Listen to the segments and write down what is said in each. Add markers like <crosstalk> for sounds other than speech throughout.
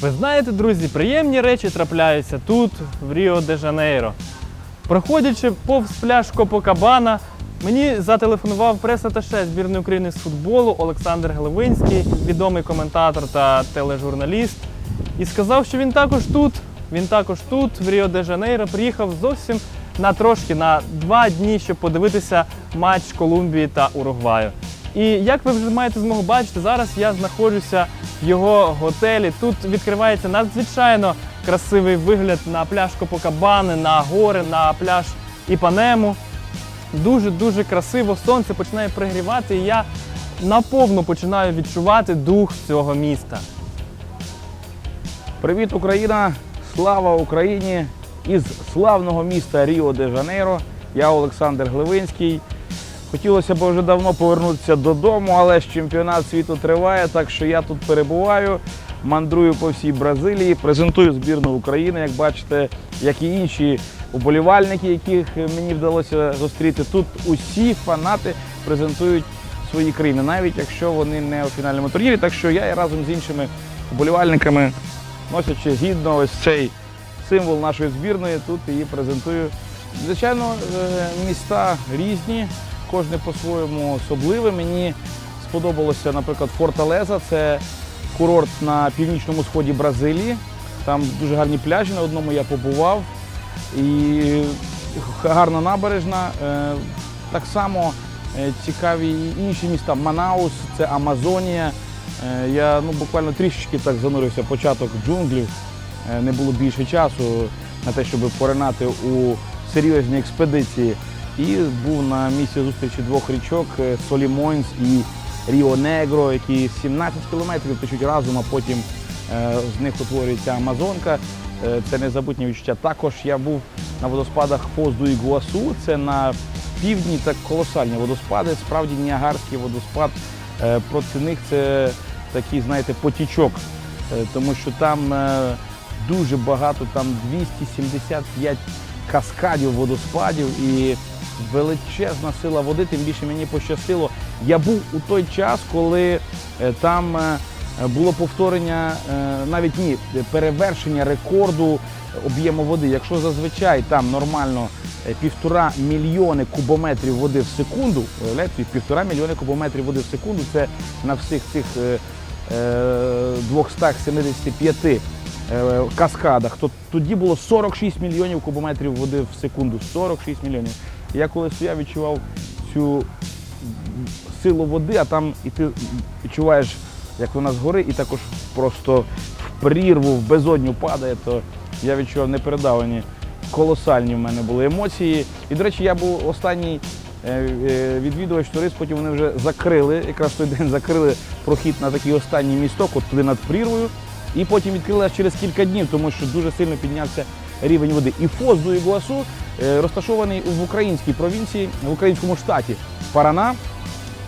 Ви знаєте, друзі, приємні речі трапляються тут, в Ріо де Жанейро. Проходячи повз пляж Копокабана, мені зателефонував прес-аташе збірної України з футболу Олександр Глевинський, відомий коментатор та тележурналіст, і сказав, що він також тут. Він також тут, в Ріо де Жанейро, приїхав зовсім на трошки на два дні, щоб подивитися матч Колумбії та Уругваю. І як ви вже маєте змогу бачити, зараз я знаходжуся його готелі. Тут відкривається надзвичайно красивий вигляд на пляж Копокабани, на гори, на пляж Іпанему. Дуже-дуже красиво, сонце починає пригрівати, і я наповну починаю відчувати дух цього міста. Привіт, Україна! Слава Україні! Із славного міста Ріо де Жанейро. Я Олександр Гливинський. Хотілося б вже давно повернутися додому, але ж чемпіонат світу триває, так що я тут перебуваю, мандрую по всій Бразилії, презентую збірну України, як бачите, як і інші уболівальники, яких мені вдалося зустріти. Тут усі фанати презентують свої країни, навіть якщо вони не у фінальному турнірі. Так що я і разом з іншими уболівальниками носячи гідно ось цей символ нашої збірної, тут її презентую. Звичайно, е, міста різні, кожне по-своєму особливе. Мені сподобалося, наприклад, Форталеза, це курорт на північному сході Бразилії. Там дуже гарні пляжі, на одному я побував. І гарна набережна. Е, Так само е, цікаві інші міста. Манаус, це Амазонія. Е, Я ну, буквально трішечки так занурився початок джунглів. Не було більше часу на те, щоб поринати у серйозні експедиції. І був на місці зустрічі двох річок е, Солімойнс і Ріо Негро, які 17 кілометрів течуть разом, а потім е, з них утворюється Амазонка. Е, Це незабутнє відчуття. Також я був на водоспадах Фоз ду Ігуасу. Це на півдні так колосальні водоспади. Справді Ніагарський водоспад. Проти них це такий, знаєте, потічок, тому що там дуже багато, там 275 каскадів водоспадів і величезна сила води. Тим більше мені пощастило. Я був у той час, коли е, там е, було повторення, е, навіть ні, перевершення рекорду об'єму води. Якщо зазвичай там нормально півтора мільйони кубометрів води в секунду, півтора мільйони кубометрів води в секунду, це на всіх цих е, е, 275 е, каскадах, то тоді було 46 мільйонів кубометрів води в секунду. 46 мільйонів. Я коли стояв, відчував цю силу води, а там і ти відчуваєш, як вона згори, і також просто в прірву, в безодню падає, то я відчував непередавані, колосальні в мене були емоції. І, до речі, я був останній е, е, відвідувач турист, потім вони вже закрили, якраз той день закрили прохід на такий останній місток, от туди над прірвою. І потім відкрили аж через кілька днів, тому що дуже сильно піднявся рівень води. І Фос до Ігуасу розташований в українській провінції, в українському штаті Парана,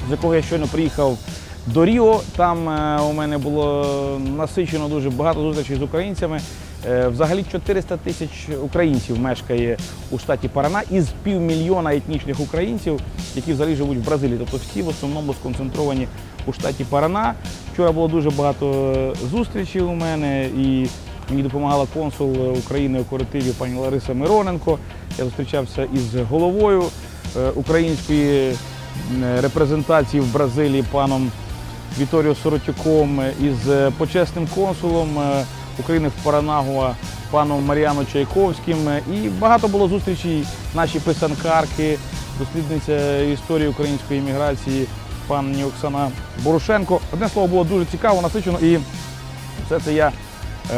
з якого я щойно приїхав до Ріо. Там е, у мене було насичено дуже багато зустрічей з українцями. Е, Взагалі 400 тисяч українців мешкає у штаті Парана із півмільйона етнічних українців, які взагалі живуть в Бразилії. Тобто всі в основному сконцентровані у штаті Парана. Вчора було дуже багато е, зустрічей у мене і мені допомагала консул України у Коротиві пані Лариса Мироненко. Я зустрічався із головою е, української е, репрезентації в Бразилії паном Віторіо Соротюком, е, із почесним консулом України в Паранагуа паном Маріано Чайковським. І багато було зустрічей наші писанкарки, дослідниця історії української імміграції пані Оксана Борошенко. Одне слово було дуже цікаво, насичено і все це я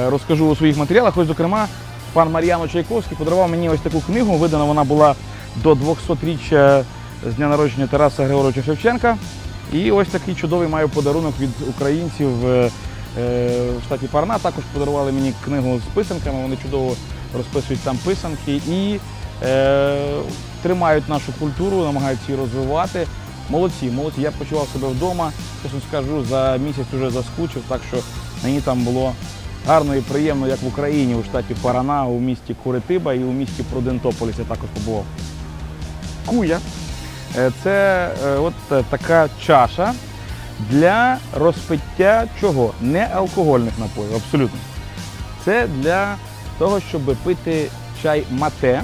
розкажу у своїх матеріалах. Ось, зокрема, пан Мар'яно Чайковський подарував мені ось таку книгу. Видана вона була до 200-річчя з дня народження Тараса Григоровича Шевченка. І ось такий чудовий маю подарунок від українців е, е, в штаті Парна. Також подарували мені книгу з писанками. Вони чудово розписують там писанки і е, тримають нашу культуру, намагаються її розвивати. Молодці, молодці. Я почував себе вдома, чесно скажу, за місяць вже заскучив, так що мені там було гарно і приємно, як в Україні, у штаті Парана, у місті Куритиба і у місті Прудентополіс я також побував. Куя Е, це е, от е, така чаша для розпиття чого? Не алкогольних напоїв, абсолютно. Це для того, щоб пити чай мате,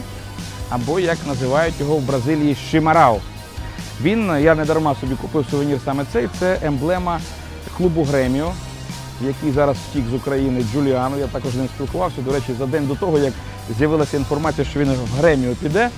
або як називають його в Бразилії шимарау. Він, я не дарма собі купив сувенір саме цей, це емблема клубу Греміо, який зараз втік з України Джуліану. Я також з ним спілкувався. До речі, за день до того, як з'явилася інформація, що він в Греміо піде.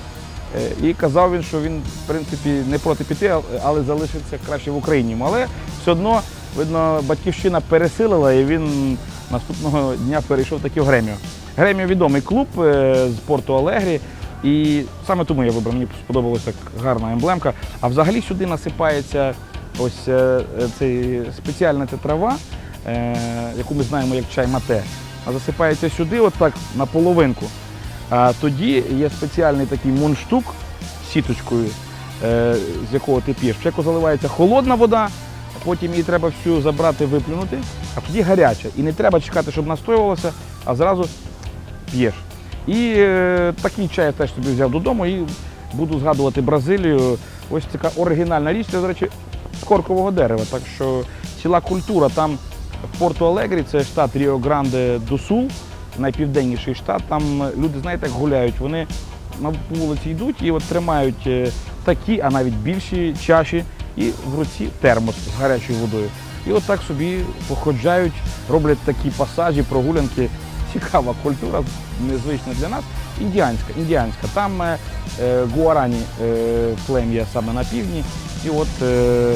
Е, І казав він, що він, в принципі, не проти піти, але залишиться краще в Україні. Але все одно, видно, батьківщина пересилила, і він наступного дня перейшов таки в Греміо. Греміо відомий клуб е, з Порту Алегрі. І саме тому я вибрав, мені сподобалася гарна емблемка. А взагалі сюди насипається ось е, цей спеціальна ця трава, яку ми знаємо як чай мате. А засипається сюди, отак на половинку. А тоді є спеціальний такий мундштук з сіточкою, е, з якого ти п'єш. Спочатку заливається холодна вода, потім її треба всю забрати, виплюнути, а тоді гаряча. І не треба чекати, щоб настоювалося, а зразу п'єш. І е, такий чай я теж собі взяв додому і буду згадувати Бразилію. Ось така оригінальна річ, це, до речі, з коркового дерева. Так що ціла культура там в Порту Алегрі, це штат Ріо Гранде до Сул, найпівденніший штат. Там е, люди, знаєте, як гуляють. Вони на вулиці йдуть і от тримають е, такі, а навіть більші чаші, і в руці термос з гарячою водою. І от так собі походжають, роблять такі пасажі, прогулянки. Цікава культура, незвична для нас. Індіанська, індіанська. Там е, е, гуарані е, плем'я саме на півдні. І от, е,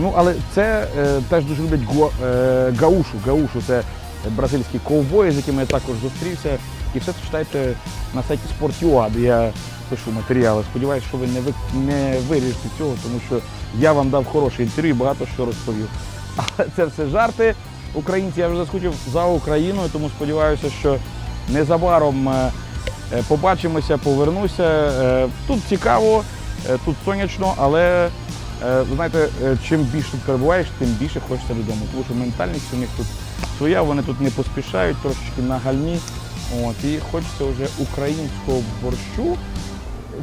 ну, але це е, теж дуже люблять гуа, е, гаушу. Гаушу це бразильські ковбої, з якими я також зустрівся. І все це читайте на сайті Sport.ua, де я пишу матеріали. Сподіваюся, що ви не, ви, не виріжете цього, тому що я вам дав хороше інтерв'ю і багато що розповів. <laughs> Але це все жарти. Українці я вже заскучив за Україною, тому сподіваюся, що незабаром е, е, побачимося, повернуся. Е, Тут цікаво, е, тут сонячно, але е, ви знаєте, е, чим більше перебуваєш, тим більше хочеться додому. Тому що ментальність у них тут своя, вони тут не поспішають, трошечки на гальмі. От, і хочеться вже українського борщу.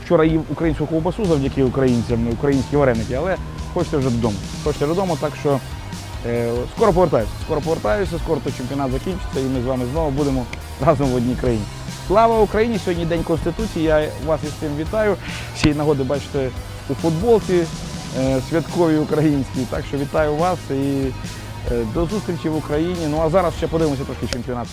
Вчора їв українську ковбасу завдяки українцям, українські вареники, але хочеться вже додому. Хочеться додому, так що е, скоро повертаюся. Скоро повертаюся, скоро той чемпіонат закінчиться, і ми з вами знову будемо разом в одній країні. Слава Україні! Сьогодні День Конституції. Я вас із цим вітаю. Всі нагоди бачите у футболці е, українські. Так що вітаю вас і е, до зустрічі в Україні. Ну а зараз ще подивимося трошки чемпіонат.